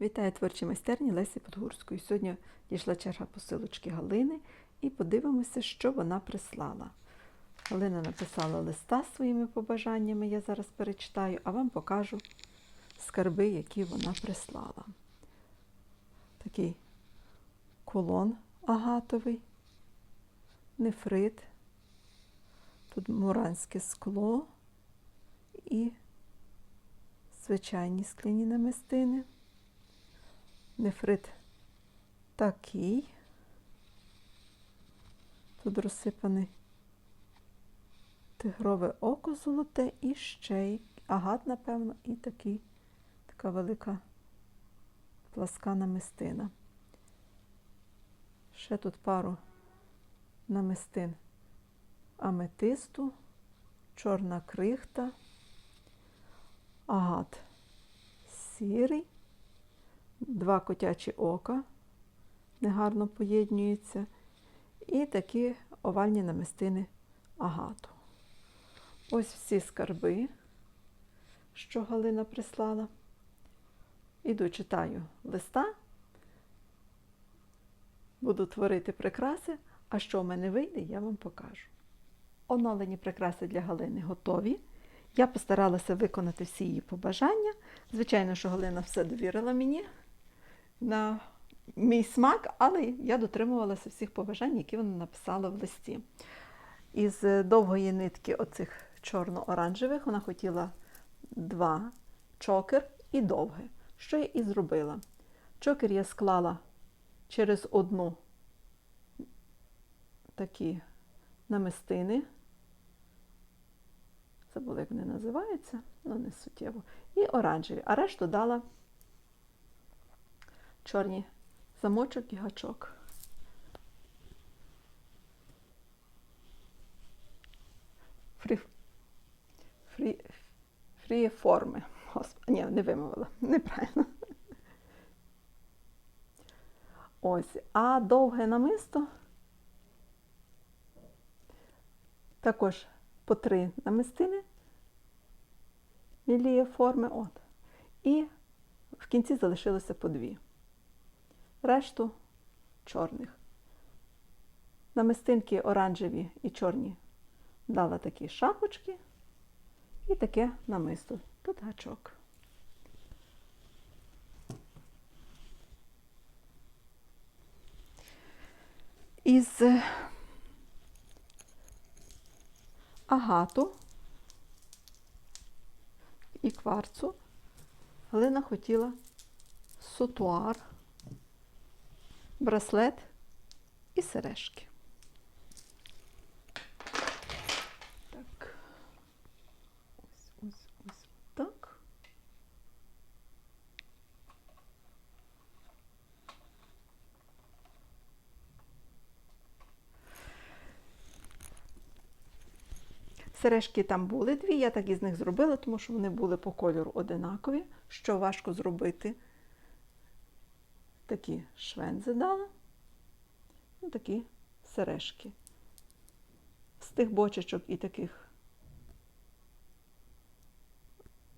Вітаю творчі майстерні Лесі Подгурської. Сьогодні дійшла черга посилочки Галини і подивимося, що вона прислала. Галина написала листа своїми побажаннями, я зараз перечитаю, а вам покажу скарби, які вона прислала. Такий кулон агатовий, нефрит, тут муранське скло і звичайні скляні намистини. Нефрит такий. Тут розсипаний тигрове око золоте і ще й агат, напевно, і такий, така велика пласка намистина. Ще тут пару намистин аметисту, чорна крихта, агат сірий, два котячі ока негарно поєднюються, і такі овальні намистини агату. Ось всі скарби, що Галина прислала. Іду читаю листа, буду творити прикраси, а що в мене вийде, я вам покажу. Оновлені прикраси для Галини готові. Я постаралася виконати всі її побажання. Звичайно, що Галина все довірила мені на мій смак, але я дотримувалася всіх побажань, які вона написала в листі. Із довгої нитки оцих чорно-оранжевих вона хотіла два чокер і довге. Що я і зробила? Чокер я склала через одну такі намистини. Забула, як вони називаються, ну не суттєво. І оранжеві. А решту дала чорні замочок і гачок. Фрі, фрі, фрі форми. Ні, не вимовила. Неправильно. Ось. А довге намисто також по три намистини міліє форми. От. І в кінці залишилося по дві. Решту чорних. Намистинки оранжеві і чорні дала такі шапочки і таке намисто. Тут гачок. Із агату і кварцу Галина хотіла сутуар, браслет і сережки. Так. Ось, ось, ось так. Сережки там були дві, я так із них зробила, тому що вони були по кольору одинакові, що важко зробити. Такі швензи дала, ну, такі сережки. З тих бочечок і таких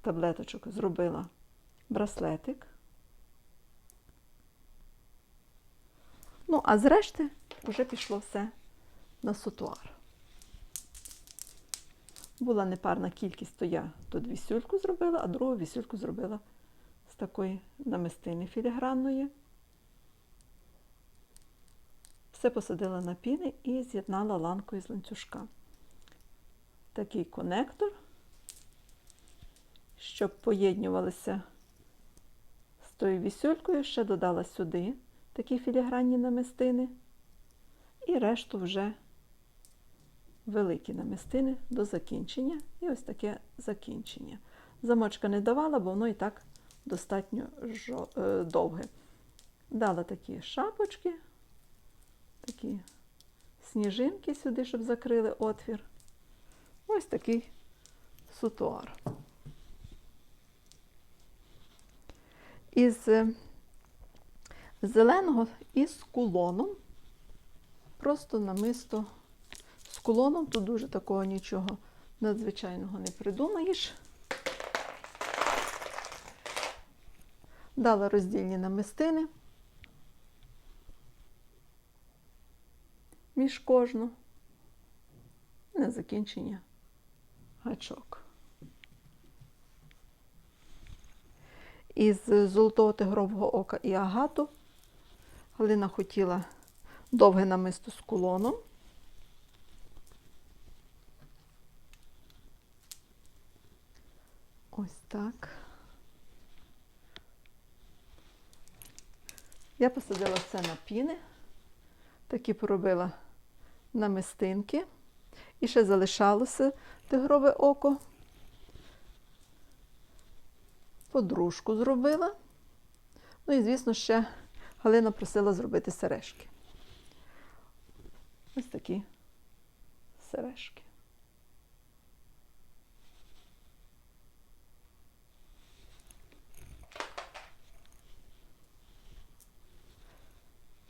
таблеточок зробила браслетик. Ну, а зрешти вже пішло все на сутуар. Була непарна кількість, то я тут вісюльку зробила, а другу вісюльку зробила з такої намистини філігранної. Все посадила на піни і з'єднала ланкою з ланцюжка. Такий конектор, щоб поєднювалися з тою вісюлькою, ще додала сюди такі філігранні намистини, і решту вже великі намистини до закінчення. І ось таке закінчення. Замочка не давала, бо воно і так достатньо е, довге. Дала такі шапочки, такі сніжинки сюди, щоб закрили отвір. Ось такий сутуар. Із е, зеленого із кулоном, просто намисто з кулоном, тут дуже такого нічого надзвичайного не придумаєш. Дала роздільні намистини між кожну на закінчення гачок. Із золотого тигрового ока і агату Галина хотіла довге намисто з кулоном. Ось так. Я посадила все на піни, такі поробила намистинки. І ще залишалося тигрове око. Подружку зробила. Ну і, звісно, ще Галина просила зробити сережки. Ось такі сережки.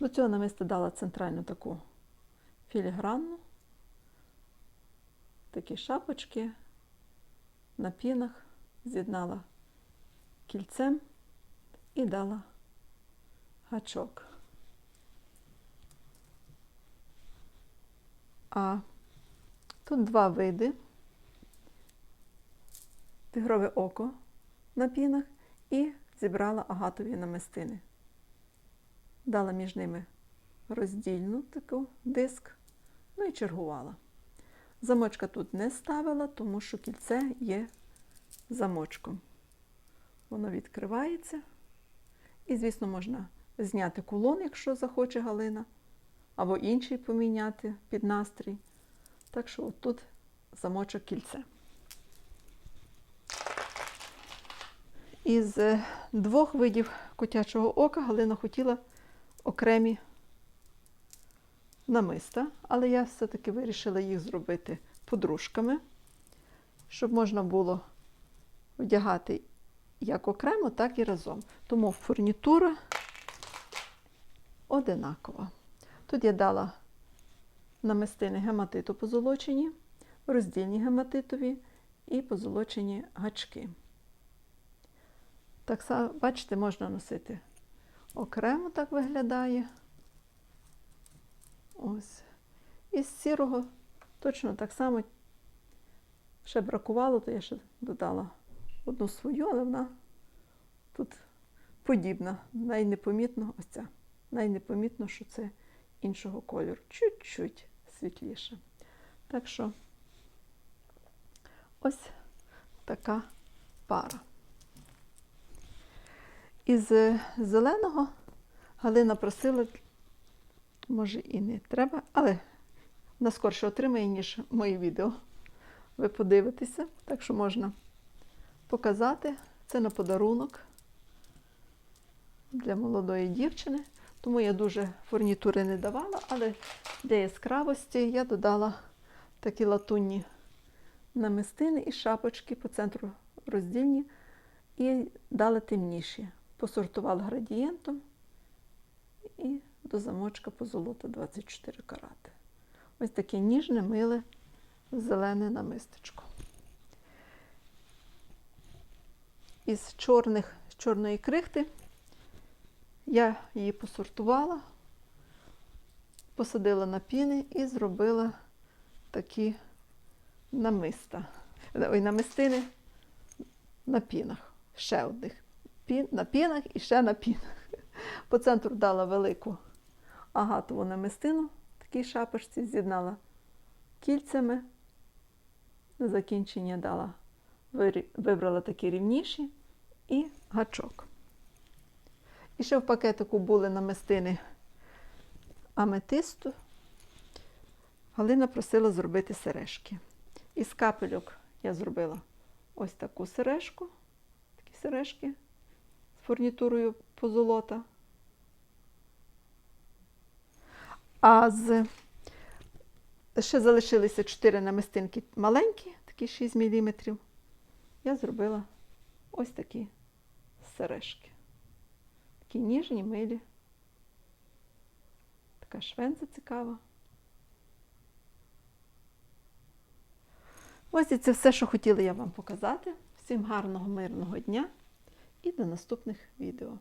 До цього намиста дала центральну таку філігранну, такі шапочки на пінах, з'єднала кільцем і дала гачок. А тут два види. Тигрове око на пінах і зібрала агатові намистини. Дала між ними роздільну таку диск, ну і чергувала. Замочка тут не ставила, тому що кільце є замочком. Воно відкривається. І, звісно, можна зняти кулон, якщо захоче Галина, або інший поміняти під настрій. Так що отут замочок кільце. Із е, двох видів котячого ока Галина хотіла окремі намиста, але я все-таки вирішила їх зробити подружками, щоб можна було одягати як окремо, так і разом. Тому фурнітура одинакова. Тут я дала намистини гематиту позолочені, роздільні гематитові і позолочені гачки. Так само, бачите, можна носити окремо так виглядає. Ось. Із сірого точно так само ще бракувало, то я ще додала одну свою, але вона тут подібна. Найнепомітно ось. Найнепомітно, що це іншого кольору. Чуть-чуть світліше. Так що ось така пара. Із зеленого Галина просила, може і не треба, але вона скорше отримає, ніж мої відео. Ви подивитеся, так що можна показати. Це на подарунок для молодої дівчини. Тому я дуже фурнітури не давала, але для яскравості я додала такі латунні намистини і шапочки по центру роздільні і дала темніші. Посортувала градієнтом і до замочка позолота 24 карати. Ось таке ніжне, миле, зелене намистечко. Із чорних, з чорної крихти я її посортувала, посадила на піни і зробила такі намиста. Ой, намистини на пінах. Ще одних. Пін, на пінах і ще на пінах. По центру дала велику агатову намистину, в такій шапочці, з'єднала кільцями. Закінчення дала, вибрала такі рівніші і гачок. І ще в пакетику були намистини аметисту. Галина просила зробити сережки. Із капельок я зробила ось таку сережку, такі сережки з фурнітурою позолота. А з ще залишилися 4 намистинки маленькі, такі 6 мм. Я зробила ось такі сережки. Такі ніжні, милі. Така швенза цікава. Ось і це все, що хотіла я вам показати. Всім гарного, мирного дня і до наступних відео.